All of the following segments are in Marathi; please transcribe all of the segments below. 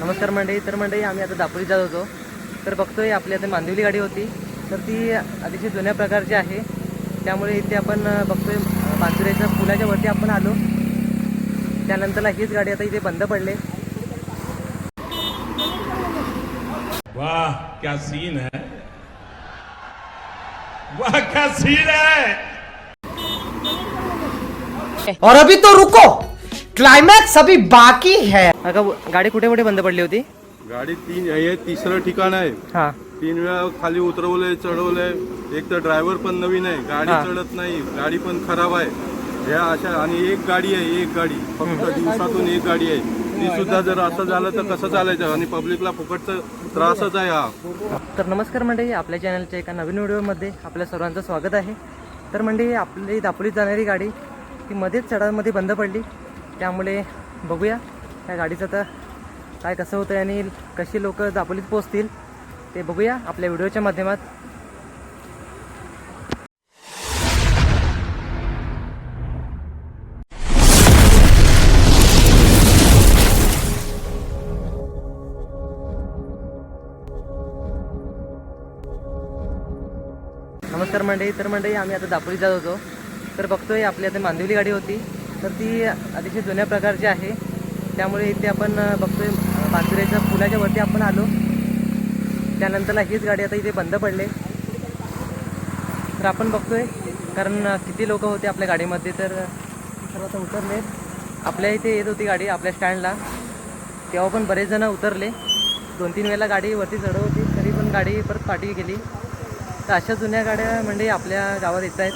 नमस्कार मंडळी. तर मंडळी आम्ही आता दापोली जात होतो. तर बघतोय आपली आता मांदिवली गाडी होती. तर ती अतिशय जुन्या प्रकारची आहे. त्यामुळे इथे आपण बघतोय मांजुऱ्याच्या पुलाच्या वरती आपण आलो. त्यानंतरला हीच गाडी आता इथे बंद पडले. वाह क्या सीन है? वाह क्या सीन है? और अभी तो रुको! क्लाइमैक्स अभी बाकी है। अगं गाडी कुठे कुठे बंद पडली होती? गाडी तीन हे तिसरं ठिकाण आहे. हां. तीन वेळा खाली उतरवलंय चढवलंय. एक तर ड्रायव्हर पण नवीन आहे गाडी हा. चढत नाही गाडी पण खराब आहे. ह्या अशा आणि एक गाडी आहे एक गाडी. फक्त दिवसातून एक गाडी आहे. ती सुद्धा जर असं झालं तर कसं चालायचं? आणि पब्लिकला फुकटचं त्रासच आहे हा. तर नमस्कार मंडळी आपल्या चॅनलच्या एका नवीन व्हिडिओमध्ये आपल्या सर्वांचं स्वागत आहे. तर मंडळी आपली दापोलीत जाणारी गाडी ती मध्येच चढामध्ये बंद पडली. त्यामुळे बघूया त्या गाडीचं तर काय कसं होतं आणि कशी लोक दापोलीत पोचतील ते बघूया आपल्या व्हिडिओच्या माध्यमात. नमस्कार मंडळी तर मंडळी आम्ही आता दापोली जात होतो. तर बघतोय आपली आता मांदिवली गाडी होती. तर ती अतिशय जुन्या प्रकारची आहे. त्यामुळे इथे आपण बघतोय अ, पुलाच्या वरती आपण आलो. त्यानंतरला हीच गाडी आता इथे बंद पडले. तर आपण बघतोय कारण किती लोक होते आपल्या गाडीमध्ये तर सर्व आता उतरले. आपल्या इथे येत होती गाडी आपल्या स्टँडला. तेव्हा पण बरेच जण उतरले. दोन तीन वेळेला गाडी वरती चढव होती तरी पण गाडी परत पाठी गेली. तर अशा जुन्या गाड्या म्हणजे आपल्या गावात येत आहेत.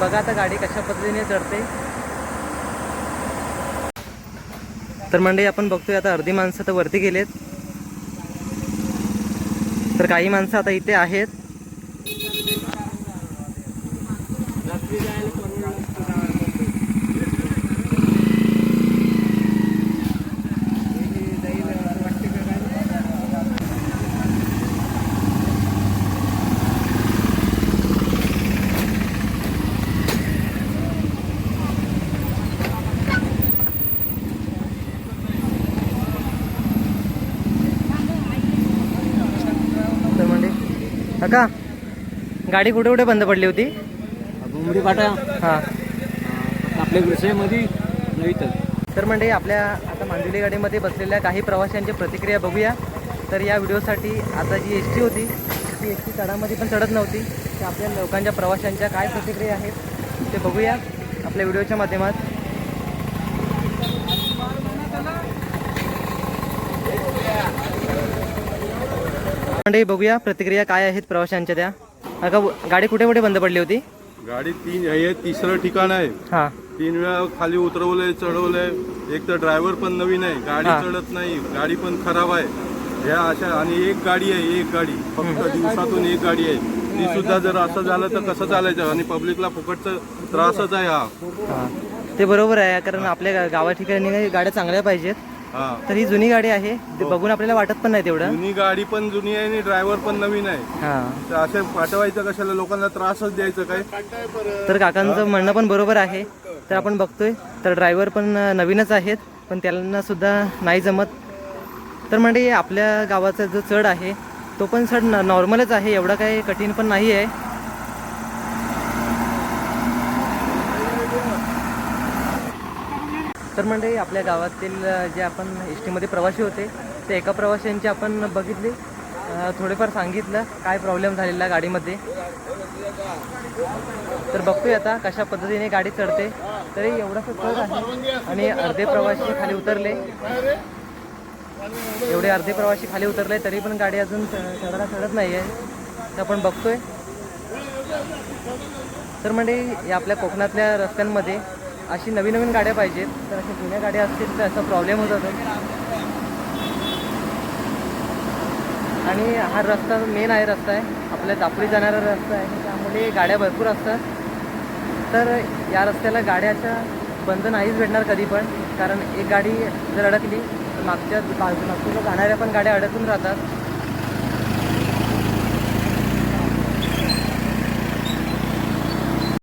बघा आता गाडी कशा पद्धतीने चढते. तर मंडळी आपण बघतोय आता अर्धी माणसं तर वरती गेलेत. तर काही माणसं आता इथे आहेत तर म्हणजे काका गाडी कुठे कुठे बंद पडली होती? घुमडी पाटा हां आपल्या विषयामध्ये नव्हतं तर म्हणजे आपल्या आता मांदिवली गाडीमध्ये बसलेल्या काही प्रवाशांची प्रतिक्रिया बघूया. तर या व्हिडिओसाठी आता जी एस टी होती ती एस टी चढामध्ये पण चढत नव्हती. तर आपल्या लोकांच्या प्रवाशांच्या काय प्रतिक्रिया आहेत ते बघूया. आपल्या व्हिडिओच्या माध्यमात. म्हणजे बघूया प्रतिक्रिया काय आहेत प्रवाशांच्या त्या. अगं गाडी कुठे कुठे बंद पडली होती? गाडी तीन हे तिसरं ठिकाण आहे. हां. तीन वेळा खाली उतरवलंय चढवलंय. एक तर ड्रायव्हर पण नवीन आहे गाडी हा. चढत नाही गाडी पण खराब आहे. ह्या अशा आणि एक गाडी आहे एक गाडी. फक्त दिवसातून एक गाडी आहे. ती सुद्धा जर असं झालं तर कसं चालायचं? आणि पब्लिकला फुकटचं त्रासच आहे हा. हां. ते बरोबर आहे कारण आपल्या गा- गावा ठिकाणी गाड्या चांगल्या पाहिजेत. तर ही जुनी गाडी आहे. ते बघून आपल्याला वाटत पण नाही तेवढं. जुनी गाडी पण जुनी आहे आणि ड्रायव्हर पण नवीन आहे. हां. तर असे पाठवायचं कशाला? लोकांना त्रासच द्यायचं काय? तर काकांचं म्हणणं पण बरोबर आहे. तर आपण बघतोय. तर ड्रायव्हर पण अं, नवीनच आहेत. पण त्यांना सुद्धा नाही जमत. तर म्हणजे आपल्या गावाचा जो चढ आहे तो पण चढ नॉर्मलच आहे. एवढा काही कठीण पण नाही आहे तर म्हणजे आपल्या गावातील जे आपण एस टीमध्ये प्रवासी होते ते एका प्रवाशांची आपण बघितले. थोडेफार सांगितलं काय प्रॉब्लेम झालेला गाडीमध्ये. तर बघतोय आता कशा पद्धतीने गाडी चढते. तरी एवढासा चढ आहे आणि अर्धे प्रवासी खाली उतरले. एवढे अर्धे प्रवासी खाली उतरले तरी पण गाडी अजून चढायला चढत नाही आहे तर आपण बघतोय. तर म्हणजे या आपल्या कोकणातल्या रस्त्यांमध्ये अशी नवीन नवीन गाड्या पाहिजेत. तर अशा जुन्या गाड्या असतील तर असा प्रॉब्लेम होत जातो आणि हा रस्ता मेन आहे रस्ता आहे. आपल्या दापोली जाणारा रस्ता आहे. त्यामुळे गाड्या भरपूर असतात. तर या रस्त्याला गाड्याच्या बंद नाहीच भेटणार कधी पण. कारण एक गाडी जर अडकली तर मागच्या बाजू- मागच्या जाणाऱ्या पण गाड्या अडकून राहतात.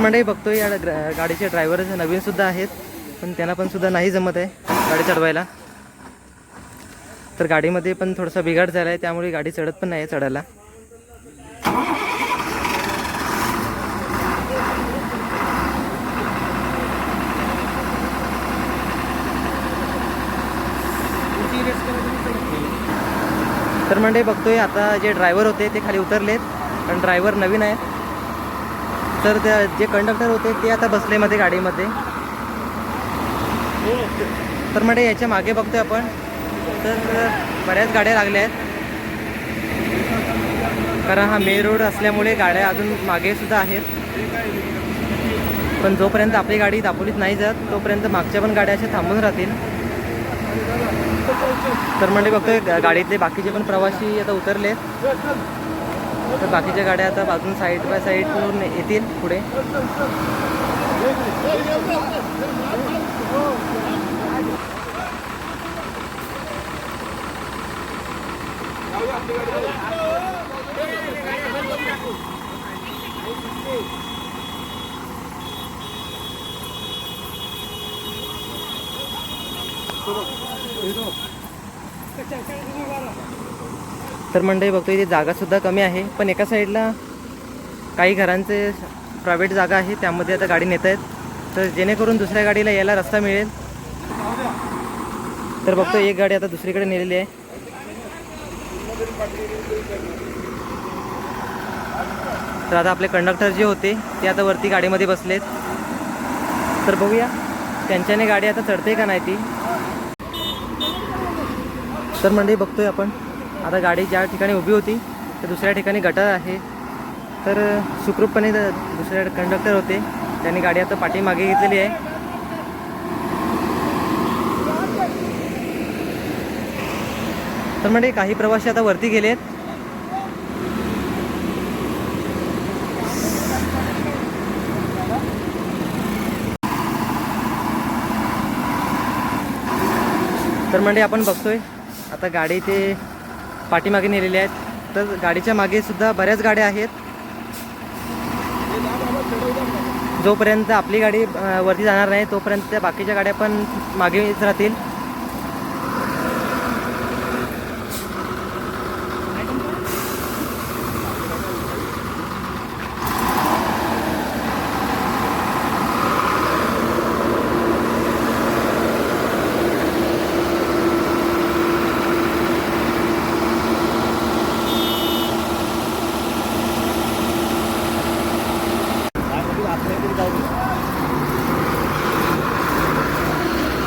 मंडळी बघतोय या गाडीचे ड्रायव्हर नवीन सुद्धा आहेत पण त्यांना पण सुद्धा नाही जमत आहे गाडी चढवायला. तर गाडीमध्ये पण थोडासा बिघाड झाला आहे त्यामुळे गाडी चढत पण नाही आहे चढायला. तर म्हणजे बघतोय आता जे ड्रायव्हर होते ते खाली उतरलेत पण ड्रायव्हर नवीन आहेत. तर त्या जे कंडक्टर होते ते आता बसले मध्ये गाडीमध्ये. तर म्हणजे याच्या मागे बघतोय आपण. तर बऱ्याच गाड्या लागल्या आहेत. कारण हा मेन रोड असल्यामुळे गाड्या अजून मागे सुद्धा आहेत. पण जोपर्यंत आपली गाडी दापोलीत नाही जात तोपर्यंत मागच्या पण गाड्या अशा थांबून राहतील. तर म्हणजे बघतोय गाडीतले बाकीचे पण प्रवासी आता उतरले तर बाकीच्या गाड्या आता बाजून साईड बाय साईड येतील पुढे. तर मंडळी बघतो इथे जागासुद्धा कमी आहे पण एका साईडला काही घरांचे प्रायव्हेट जागा आहे त्यामध्ये आता गाडी नेत आहेत. तर जेणेकरून दुसऱ्या गाडीला यायला रस्ता मिळेल. तर बघतो एक गाडी आता दुसरीकडे नेलेली आहे. तर आता आपले कंडक्टर जे होते ते आता वरती गाडीमध्ये बसलेत. तर बघूया त्यांच्याने गाडी आता चढते का नाही ती? तर मंडळी बघतोय आपण. आता गाडी ज्या ठिकाणी उभी होती तर दुसऱ्या ठिकाणी गटर आहे. तर सुखरूपपणे द- दुसऱ्या कंडक्टर होते. त्यांनी गाडी आता पाठीमागे घेतलेली आहे. तर म्हणजे काही प्रवासी आता वरती गेलेत. तर म्हणजे आपण बघतोय आता गाडी ते पाठीमागे नेलेले आहेत. तर गाडीच्या मागे सुद्धा बऱ्याच गाड्या आहेत. जोपर्यंत आपली गाडी वरती जाणार नाही तोपर्यंत बाकीच्या गाड्या पण मागेच राहतील.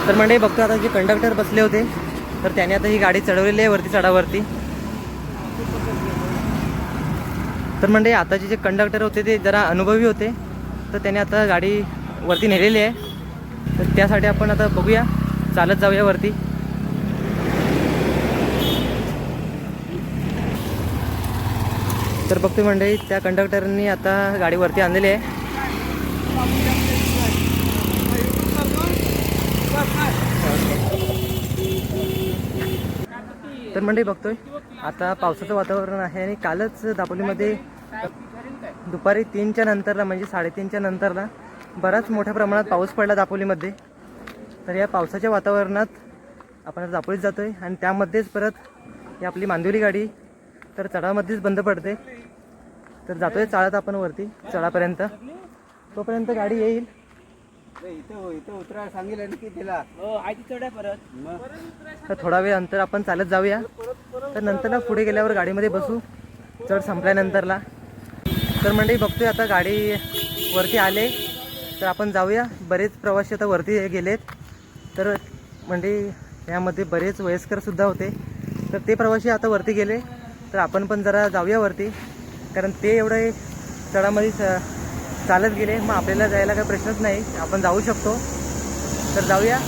तर म्हणजे बघतो आता जे कंडक्टर बसले होते तर त्याने आता ही गाडी चढवलेली आहे वरती चढावरती. तर म्हणजे आताचे जे कंडक्टर होते ते जरा अनुभवी होते. तर त्याने आता गाडी वरती नेलेली आहे. तर त्यासाठी आपण आता बघूया. चालत जाऊया वरती. तर बघतो मंडळी त्या कंडक्टरनी आता गाडी वरती आणलेली आहे. तर मंडळी बघतोय आता पावसाचं वातावरण आहे आणि कालच दापोलीमध्ये दुपारी तीनच्या नंतरला म्हणजे साडेतीनच्या नंतरला बराच मोठ्या प्रमाणात पाऊस पडला दापोलीमध्ये. तर या पावसाच्या वातावरणात आपण आता दापोलीत जातोय आणि त्यामध्येच परत ही आपली मांदिवली गाडी तर चढामध्येच बंद पडते. तर जातोय चाळत आपण वरती चढापर्यंत. तोपर्यंत गाडी येईल. तर थोडा वेळ अंतर आपण चालत जाऊया. तर नंतरला पुढे गेल्यावर गाडीमध्ये बसू. चढ संपल्यानंतरला. तर मंडळी बघतोय आता गाडी वरती आले. तर आपण जाऊया. बरेच प्रवासी आता वरती गेलेत. तर म्हणजे यामध्ये बरेच वयस्कर सुद्धा होते. तर ते प्रवासी आता वरती गेले. तर आपण पण जरा जाऊया वरती. कारण ते एवढे चढामध्ये चालत गेले मग आपल्याला जायला काही प्रश्नच नाही. आपण जाऊ शकतो. तर जाऊया.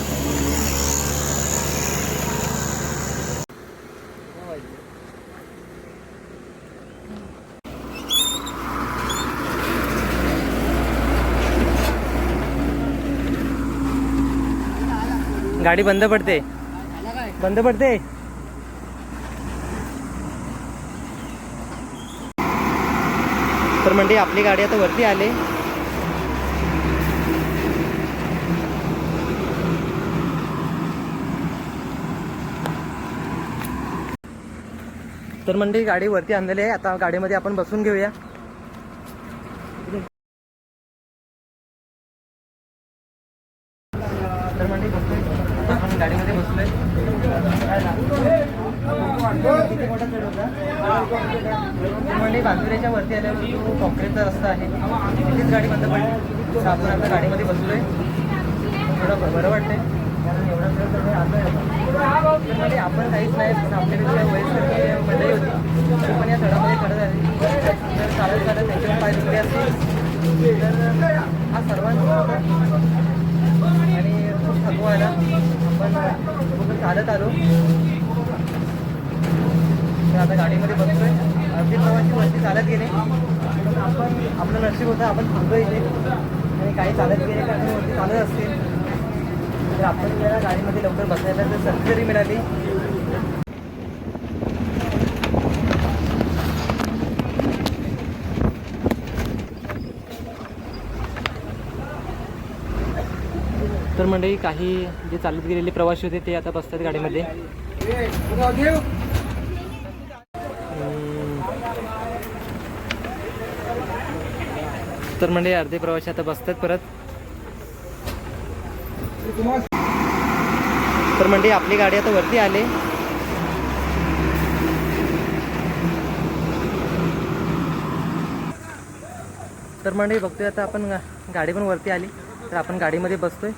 गाडी बंद पडते. बंद पडते. तर म्हणजे आपली गाडी आता वरती आले. तर म्हणजे गाडी वरती आणलेली आहे. आता गाडीमध्ये आपण बसून घेऊया. तर मंडळी आपण गाडीमध्ये बसलोय. किती मोठा वरती आल्यावर तो कॉन्क्रीटचा रस्ता आहे तिथेच गाडी बंद पडली. आपण आता गाडीमध्ये बसलोय. थोडं बरं वाटतंय. कारण एवढा वेळ सगळं आलोय आपण तर म्हणजे आपण काहीच नाही पण आपल्यापेक्षा वयस्कर मंडळी होती. ती पण या चढामध्ये करत आहे. तर चालत चालत त्यांच्यावर पाय दुखले असतील. तर हा सर्वांचा आणि खूप थकवा आला. आपण चालत आलो. तर आता गाडीमध्ये बसतोय अगदी प्रवासी वरती चालत गेले. आपण आपलं नशीब होतं आपण थांबलो इथे. आणि काही चालत गेले काही वरती चालत असतील. तर आपण या गाडीमध्ये लवकर बसायला तर संधी मिळाली. तर मंडळी काही जे चालत गेलेले प्रवासी होते ते आता बसतात गाडीमध्ये. तर मंडळी अर्धे प्रवासी आता बसतात परत. तर म्हणजे आपली गाडी आता वरती आले. तर म्हणजे बघतोय आता आपण गा- गाडी पण वरती आली. तर आपण गाडीमध्ये बसतोय.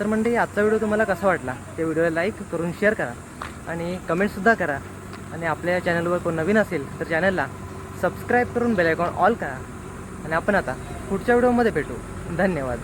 तर म्हणजे आजचा व्हिडिओ तुम्हाला कसा वाटला? त्या व्हिडिओला लाईक करून शेअर करा आणि कमेंटसुद्धा करा. आणि आपल्या चॅनलवर कोण नवीन असेल तर चॅनलला सबस्क्राईब करून बेलायकॉन ऑल करा. आणि आपण आता पुढच्या व्हिडिओमध्ये भेटू. धन्यवाद.